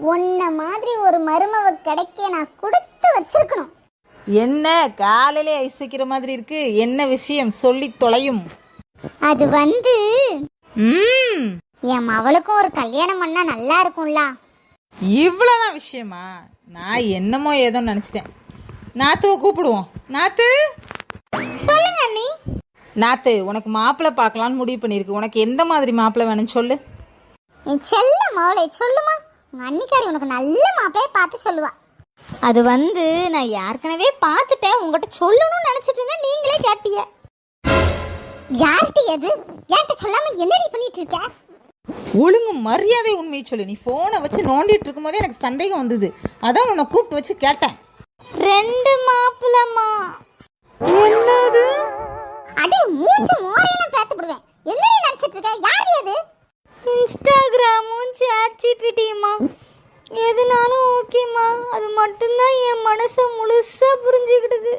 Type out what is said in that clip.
உன்ன மாதிரி ஒரு மருமவ கிடைக்க நான் கொடுத்து வச்சிருக்கணும். என்ன காலையிலே ஐஸ் வைக்கிற மாதிரி இருக்கு? என்ன விஷயம்? சொல்லி தொலையும். அது வந்து ம். என் மவளுக்கும் ஒரு கல்யாணம் பண்ணா நல்லா இருக்கும்ல. இவ்வளோதான் விஷயமா? நான் என்னமோ ஏதோ நினச்சிட்டேன். நாத்துவை கூப்பிடுவோம். நாத்து? சொல்லுங்க அண்ணி. நாத்து உனக்கு மாப்பிள்ளை பார்க்கலான்னு முடிவு பண்ணியிருக்கு. உனக்கு எந்த மாதிரி மாப்பிள்ளை வேணும்னு சொல்லு. என் செல்ல மவளை சொல்லுமா? உங்க அன்னிக்காரி உனக்கு நல்ல மாப்பிளைய பார்த்து சொல்லுவா. அது வந்து நான் ஏற்கனவே பார்த்துட்டேன். உங்ககிட்ட சொல்லணும்னு நினைச்சிட்டு இருந்தேன். நீங்களே கேட்டீங்க. யார்கிட்ட அது என்கிட்ட சொல்லாம என்னடி பண்ணிட்டு இருக்க? ஒழுங்கு மரியாதை உண்மையை சொல்லு. நீ ஃபோனை வச்சு நோண்டிட்டு இருக்கும்போதே எனக்கு சந்தேகம் வந்தது. அதான் உன்னை கூப்பிட்டு வச்சு கேட்டேன். ரெண்டு மாப்பிளமா என்னது? அடே மூச்சு மோரையெல்லாம் பேத்து விடுவேன் என்னடி நினைச்சிட்டு இருக்க? யார் அது இன்ஸ்டாகிராமும் சேட் ஜிபிடியுமா எதுனாலும் ஓகேம்மா அது மட்டும்தான் என் மனசை முழுசாக புரிஞ்சுக்கிடுது